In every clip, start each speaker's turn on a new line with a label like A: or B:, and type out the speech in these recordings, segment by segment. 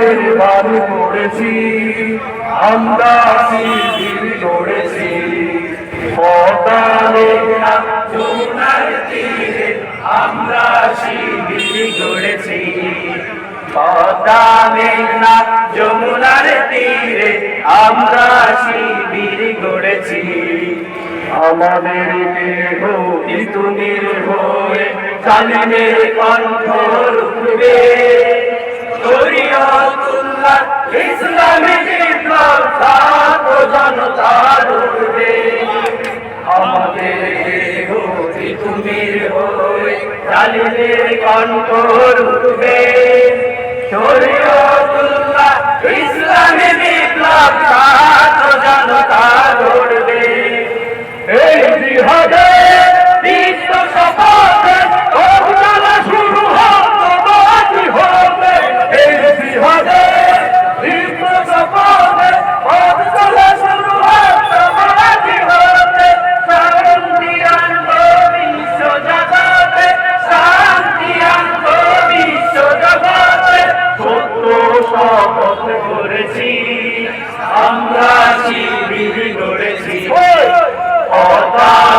A: অন্তরালের বাড়ি পড়েছি আমরা শিবির গড়েছি
B: আমরা শিবির গড়েছি পদ্মা মেঘনা যমুনার তীরে আমরা শিবির গড়েছি
A: আমাদের দেহ
B: তুমির হয়ে কণ্ঠ রুখবে শরীয়তুল্লাহ ইসলামী বিপ্লব ছাত্র জনতা রুখবে আমাদের দেহ তুমির হয়ে কালিমের কণ্ঠ রুখবে করেছি আমরা শিবির গড়েছি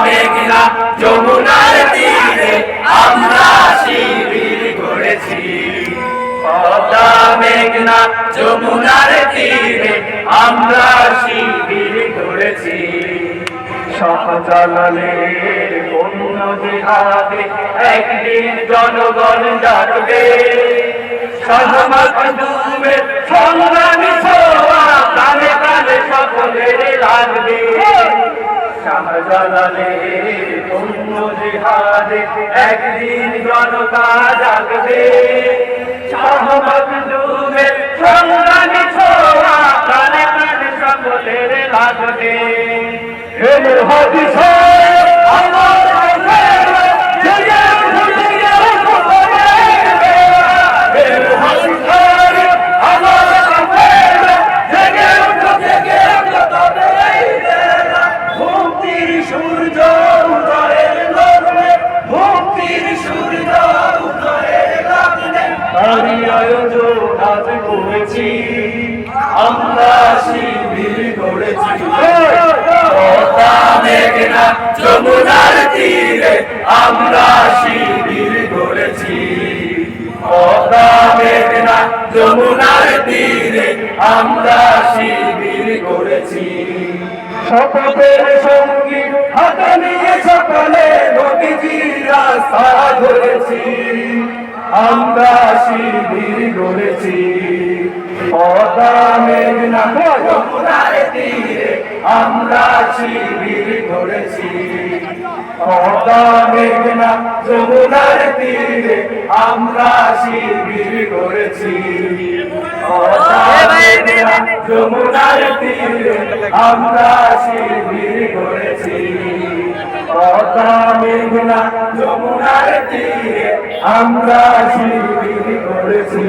B: মেঘনা যমুনার তীরে আমরা শিবির গড়েছি পদ্মা মেঘনা যমুনার তীরে আমরা শিবির গড়েছি
A: শাহজালালের
B: অন্য জিহাদে একদিন জনগণ ডাকবে সহমত ডুবে সংগ্রামী ছোয়া প্রাণে প্রাণে সকলের লাগবে শাহজালালের অন্য জিহাদে একদিন জনতা ডাকবে সহমত ডুবে সংগ্রামী ছোয়া প্রাণে প্রাণে সকলের লাগবে
A: এর হাদিস
B: আমরা শিবির গড়েছি মেঘনা যমুনার তীরে আমরা শিবির গড়েছি পদ্মা মেঘনা যমুনার তীরে আমরা শিবির গড়েছি
A: শপথের সঙ্গী
B: হাতে নিয়ে সকলে নবীজি রাস্তা ধরেছি। আমরা শিবির গড়েছি পদ্মা মেঘনা যমুনার তীরে আমরা শিবির গড়েছি পদ্মা মেঘনা যমুনার তীরে আমরা শিবির মেঘনা যমুনার তীরে আমরা শিবির গড়েছি পদ্মা মেঘনা যমুনার তীরে আমরা শিবির করেছি।